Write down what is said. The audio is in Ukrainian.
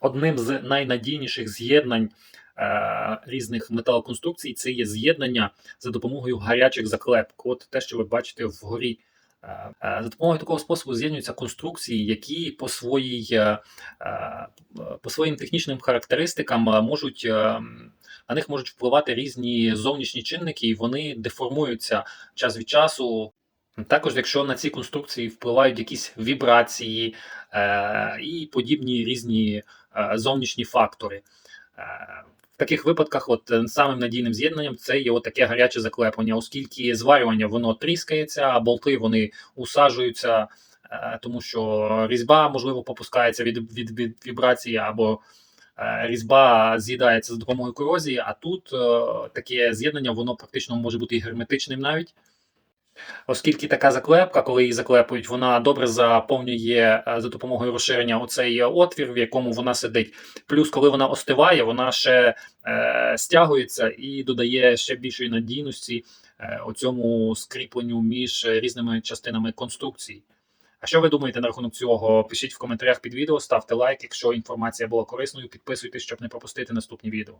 одним з найнадійніших з'єднань е, різних металоконструкцій це є з'єднання за допомогою гарячих заклепок. От те, що ви бачите вгорі. Е, е, За допомогою такого способу з'єднуються конструкції, які по своїй е, по своїм технічним характеристикам можуть на них можуть впливати різні зовнішні чинники, і вони деформуються час від часу. Також, якщо на ці конструкції впливають якісь вібрації е, і подібні різні е, зовнішні фактори. Е, в таких випадках, от е, самим надійним з'єднанням це є таке гаряче заклепання, оскільки зварювання воно тріскається, а болти вони усаджуються, е, тому що різьба можливо попускається від, від, від вібрації або е, різьба з'їдається за допомогою корозії. А тут е, таке з'єднання воно практично може бути і герметичним навіть. Оскільки така заклепка, коли її заклепують, вона добре заповнює е, за допомогою розширення оцей отвір, в якому вона сидить. Плюс, коли вона остиває, вона ще е, стягується і додає ще більшої надійності е, оцьому скріпленню між різними частинами конструкції. А що ви думаєте на рахунок цього? Пишіть в коментарях під відео, ставте лайк. Якщо інформація була корисною, підписуйтесь, щоб не пропустити наступні відео.